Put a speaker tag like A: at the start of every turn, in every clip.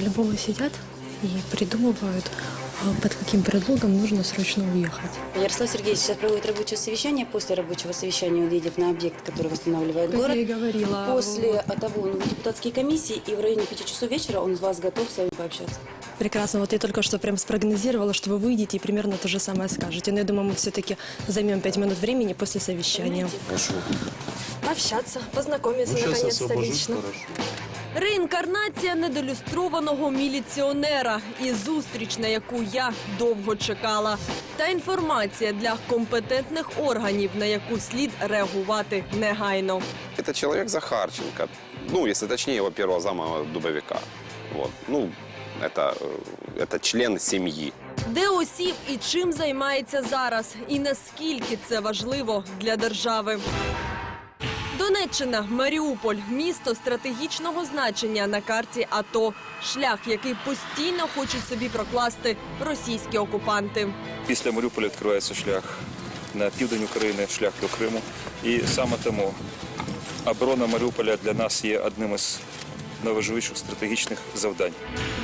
A: по-любому сидят и придумывают, а, под каким предлогом нужно срочно уехать.
B: Ярослав Сергеевич сейчас проводит рабочее совещание. После рабочего совещания он едет на объект, который восстанавливает
A: Как
B: город.
A: я и говорила.
B: После того он в депутатские комиссии, и в районе 5 часов вечера он с вас готов с вами пообщаться.
A: Прекрасно. Вот я только что прям спрогнозировала, что вы выйдете и примерно то же самое скажете. Но я думаю, мы все-таки займем пять минут времени после совещания.
C: Хорошо.
A: Пообщаться, познакомиться
C: Ну,
A: наконец-то лично.
C: хорошо.
D: Реінкарнація недолюстрованого міліціонера і зустріч, на яку я довго чекала. Та інформація для компетентних органів, на яку слід реагувати негайно.
E: Это человек Захарченко. Ну, если точнее, его первого зама Дубовика. Вот. Ну, это, э, это член семьи.
D: Де осів і чим займається зараз, і наскільки це важливо для держави. Донеччина, Маріуполь, місто стратегічного значення на карті АТО. Шлях, який постійно хочуть собі прокласти російські окупанти.
C: Після Маріуполя відкривається шлях на південь України, шлях до Криму. І саме тому оборона Маріуполя для нас є одним із найважливіших стратегічних завдань.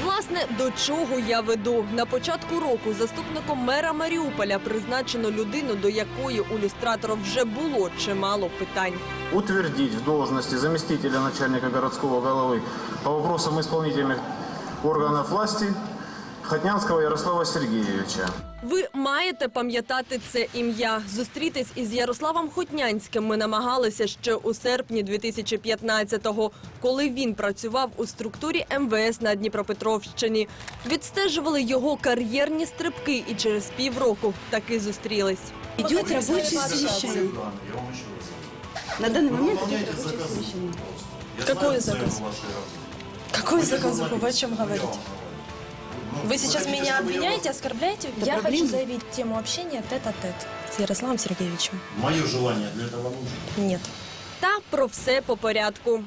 D: Власне, до чого я веду на початку року заступником мера Маріуполя призначено людину, до якої у люстратора вже було чимало питань.
F: утвердить в должности заместителя начальника городского головы по вопросам исполнительных органов власти Хотнянского Ярослава Сергеевича.
D: Ви маєте пам'ятати це ім'я. Зустрітись із Ярославом Хотнянським ми намагалися ще у серпні 2015-го, коли він працював у структурі МВС на Дніпропетровщині. Відстежували його кар'єрні стрибки і через півроку таки зустрілись.
B: Идет рабочее совещание. На данный момент.
A: Какой заказ? Какой заказ? Вы о чем говорите? Вы сейчас меня обвиняете, оскорбляете? Я хочу заявить тему общения тет-а-тет с Ярославом Сергеевичем.
G: Мое желание для этого нужно.
A: Нет.
D: Та про все по порядку.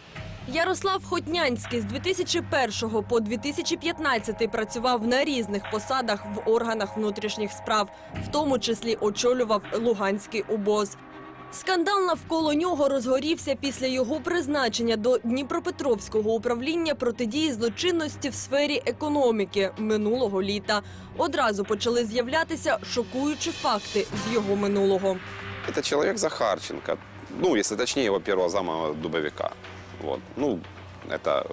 D: Ярослав Хотнянський з 2001 по 2015 працював на різних посадах в органах внутрішніх справ, в тому числі очолював Луганський УБОЗ. Скандал навколо нього розгорівся після його призначення до Дніпропетровського управління протидії злочинності в сфері економіки минулого літа. Одразу почали з'являтися шокуючі факти з його минулого.
E: Це человек Захарченко. Ну, якщо точніше, його першого зама Дубовика. Вот. Ну, это,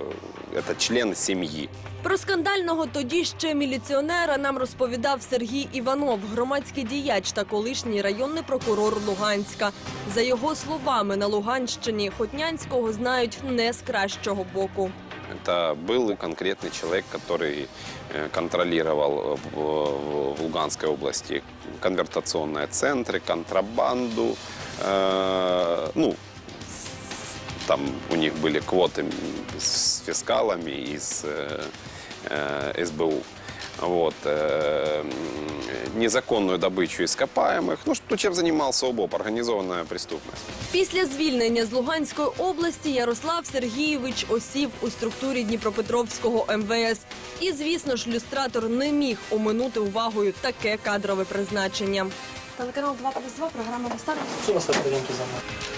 E: э, это член семьи.
D: Про скандального тоді ще міліціонера нам розповідав Сергій Іванов, громадський діяч та колишній районний прокурор Луганська. За його словами, на Луганщині Хотнянського знають не з кращого боку.
E: Это был конкретный человек, который э, контролировал э, в, в Луганской области конвертационные центры, контрабанду. Э, ну, там у них были квоты с фискалами из э, э, СБУ. Вот, э, м, незаконную добычу ископаемых. Ну, что, чем занимался ОБОП, организованная преступность.
D: Після звільнення з Луганської області Ярослав Сергійович осів у структурі Дніпропетровського МВС. І, звісно ж, люстратор не міг оминути увагою таке кадрове призначення.
A: Телеканал 2 плюс 2, программа «Достар».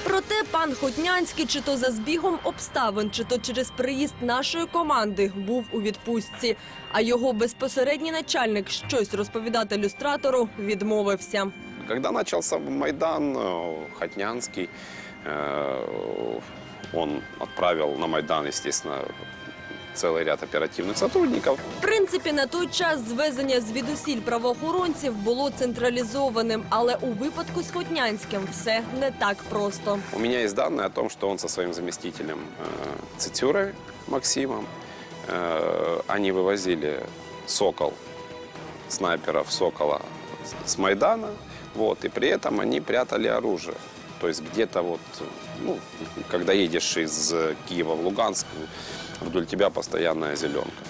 D: Проте пан Хотнянський, чи то за збігом обставин, чи то через приїзд нашої команди, був у відпустці. А його безпосередній начальник щось розповідати люстратору відмовився.
E: Когда начался Майдан, э, Хотнянский, э, он отправил на Майдан, естественно, целый ряд оперативных сотрудников.
D: В принципі, на той час звезення звідусіль правоохоронців було централізованим, але у випадку з Хотнянським все не так просто.
E: У меня есть данные о том, что он со своим заместителем э, Цитюрой Максимом, э, они вывозили «Сокол», снайперов «Сокола» с- с Майдана, вот, и при этом они прятали оружие. То есть где-то вот, ну, когда едешь из э, Киева в Луганск, вдоль тебя постоянная зеленка.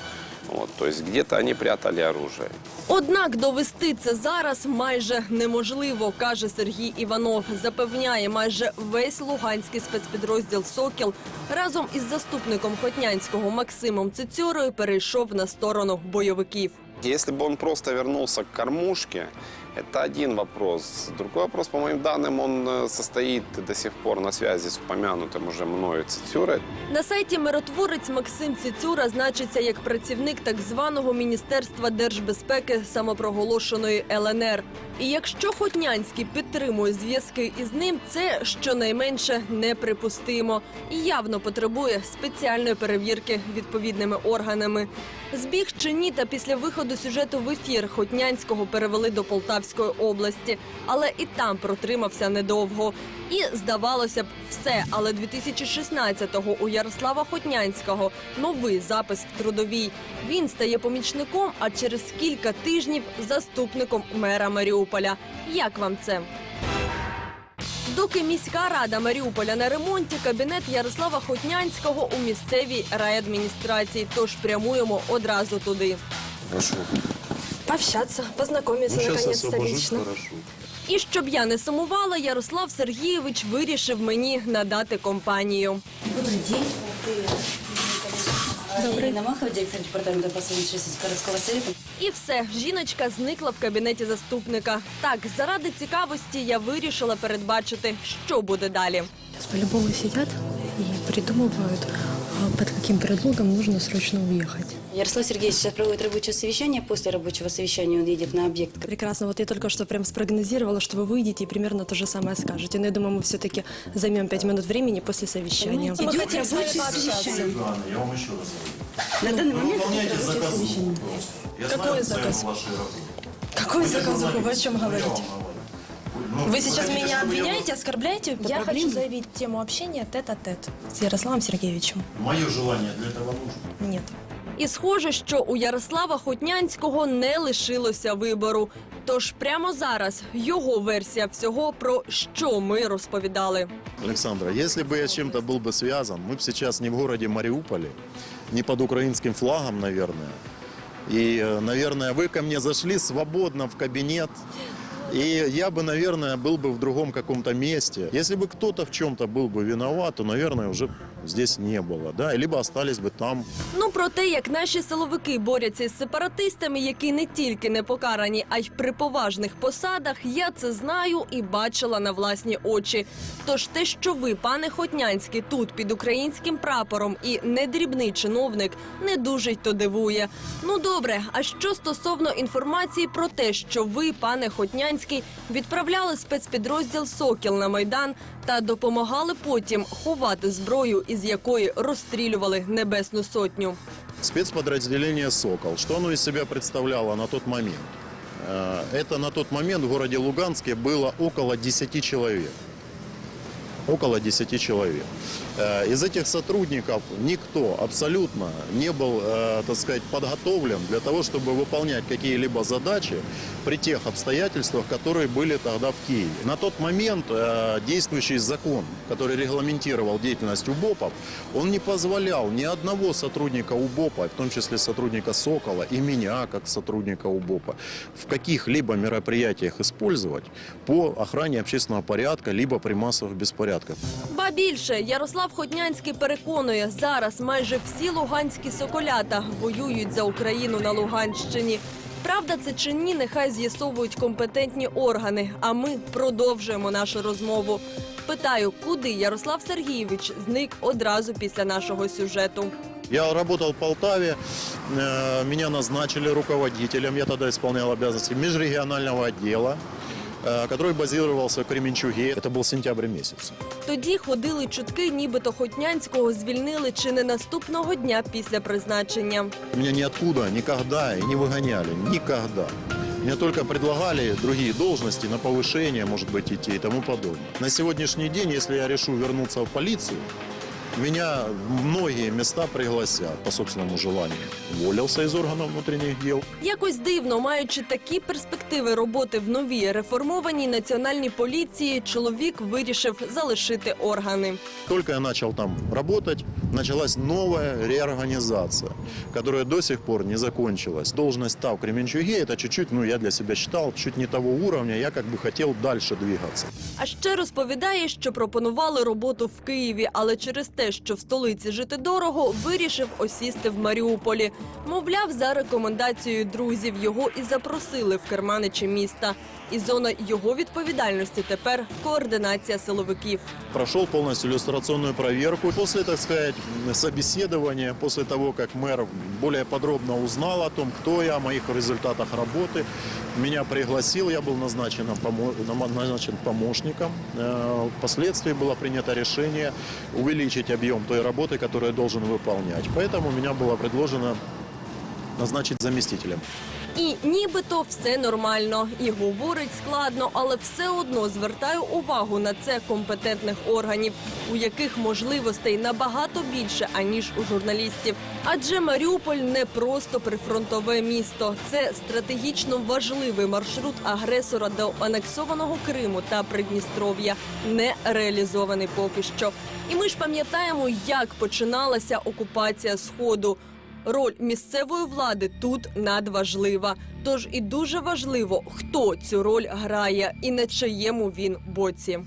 E: Вот, то есть где-то они прятали оружие.
D: Однак довести це зараз майже неможливо, каже Сергій Іванов. Запевняє, майже весь луганський спецпідрозділ Сокіл разом із заступником Хотнянського Максимом Цицюрою перейшов на сторону бойовиків.
E: Если бы он просто вернулся к кормушке Это один вопрос. Другой вопрос, по моим данным, он э, состоит до сих пор на связи с упомянутым уже мною Цитюрой.
D: На сайті миротворець Максим Цицюра значиться як працівник так званого Міністерства держбезпеки самопроголошеної ЛНР. І якщо Хотнянський підтримує зв'язки із ним, це щонайменше неприпустимо і явно потребує спеціальної перевірки відповідними органами. Збіг чи ні, та після виходу сюжету в ефір Хотнянського перевели до Полтавської області, але і там протримався недовго. І здавалося б, все. Але 2016-го у Ярослава Хотнянського новий запис в трудовій. Він стає помічником, а через кілька тижнів заступником мера Маріуполя. Як вам це? Доки міська рада Маріуполя на ремонті, кабінет Ярослава Хотнянського у місцевій райадміністрації. Тож прямуємо одразу туди.
H: Прошу.
A: Пообщаться, познакомиться
H: Ну,
A: наконец-то лично.
H: хорошо.
D: І щоб я не сумувала, Ярослав Сергійович вирішив мені надати компанію.
B: Добрый день. Добрый. Ирина Махова, директор департамента по совместительству городского совета.
D: І все, жіночка зникла в кабінеті заступника. Так, заради цікавості я вирішила передбачити, що буде далі.
I: По-любому сидят и придумывают, а, под каким предлогом нужно срочно уехать.
B: Ярослав Сергеевич сейчас проводит рабочее совещание. После рабочего совещания он едет на объект.
A: Прекрасно. Вот я только что прям спрогнозировала, что вы выйдете и примерно то же самое скажете. Но я думаю, мы все-таки займем пять минут времени после совещания.
B: Идет рабочее совещание.
G: Светлана, я вам еще раз говорю.
B: На данный
G: Вы
B: момент
G: выполняете
B: идет рабочее
G: заказ
B: совещание.
G: просто. Я
A: Какой
G: знаю цену
A: заказ?
G: вашей работы.
A: Какой
G: Вы
A: заказ?
G: журналист,
A: Вы о чем
G: я вам
A: говорите?
G: говорю. Ну,
A: Вы сейчас
G: хотите,
A: меня
G: чтобы я
A: обвиняете, оскорбляете? Я хочу заявить тему общения тет-а-тет с Ярославом Сергеевичем.
G: вас- Мое желание для этого нужно.
A: Нет.
D: І схоже, що у Ярослава Хотнянського не лишилося вибору. Тож прямо зараз його версія всього про що ми розповідали.
H: Александра, если бы я чем-то был бы связан, мы бы сейчас не в городе Мариуполе, не под украинским флагом, наверное. И, э, наверное, вы ко мне зашли свободно в кабинет, и я бы, наверное, был бы в другом каком-то месте. Если бы кто-то в чем-то был бы виноват, то, наверное, уже здесь не было, да, либо остались бы там
D: Ну про те, як наші силовики борються із сепаратистами, які не тільки не покарані, а й при поважних посадах, я це знаю і бачила на власні очі. Тож те, що ви, пане Хотнянський, тут під українським прапором і не дрібний чиновник, не дуже й то дивує. Ну добре, а що стосовно інформації про те, що ви, пане Хотнянський, відправляли спецпідрозділ Сокіл на майдан та допомагали потім ховати зброю, із якої розстрілювали небесну сотню.
H: Спецподразделение «Сокол». Что оно из себя представляло на тот момент? Э, Это на тот момент в городе Луганске было около 10 человек. Около 10 человек. Э, Из этих сотрудников никто абсолютно не был, э, так сказать, подготовлен для того, чтобы выполнять какие-либо задачи при тех обстоятельствах, которые были тогда в Киеве. На тот момент э, действующий закон, который регламентировал деятельность УБОПов, он не позволял ни одного сотрудника УБОПа, в том числе сотрудника «Сокола» и меня, как сотрудника УБОПа, в каких-либо мероприятиях использовать по охране общественного порядка, либо при массовых беспорядках.
D: Ба більше Ярослав Хотнянський переконує, зараз майже всі луганські соколята воюють за Україну на Луганщині. Правда, це чи ні, нехай з'ясовують компетентні органи. А ми продовжуємо нашу розмову. Питаю, куди Ярослав Сергійович зник одразу після нашого сюжету.
H: Я работал в Полтаве, э, меня назначили руководителем, я тогда исполнял обязанности межрегионального отдела, который базировался в Кременчуге. Это был сентябрь месяц.
D: Тоді ходили чутки, нібито Хотнянського звільнили чи не наступного дня після призначення.
H: Меня ниоткуда, никогда и не выгоняли, никогда. Мне только предлагали другие должности на повышение, может быть, идти и тому подобное. На сегодняшний день, если я решу вернуться в полицию, меня многие места пригласят по собственному желанию. Уволился из органов внутренних дел.
D: Якось дивно, маючи такі перспективи роботи в новій реформованій національній поліції, чоловік вирішив залишити органи.
H: Только я начал там работать, началась новая реорганизация, которая до сих пор не закончилась. Должность та в Кременчуге, это чуть-чуть, ну, я для себя считал, чуть не того уровня, я как бы хотел дальше двигаться.
D: А ще розповідає, що пропонували роботу в Києві, але через те, що в столиці жити дорого, вирішив осісти в Маріуполі. Мовляв, за рекомендацією друзів його і запросили в керманичі міста. І зона його відповідальності тепер координація силовиків.
H: Прошел полностью иллюстрационную проверку. После, так сказать, собеседования, после того, как мэр более подробно узнал о том, кто я, о моих результатах работы, меня пригласил, я был назначен, помо- назначен помощником. Э, Впоследствии было принято решение увеличить объем той работы, которую я должен выполнять. Поэтому меня было предложено назначить заместителем.
D: І нібито все нормально. І говорить складно, але все одно звертаю увагу на це компетентних органів, у яких можливостей набагато більше, аніж у журналістів. Адже Маріуполь не просто прифронтове місто, це стратегічно важливий маршрут агресора до анексованого Криму та Придністров'я, не реалізований поки що. І ми ж пам'ятаємо, як починалася окупація Сходу. Роль місцевої влади тут надважлива. Тож і дуже важливо, хто цю роль грає і на чиєму він боці.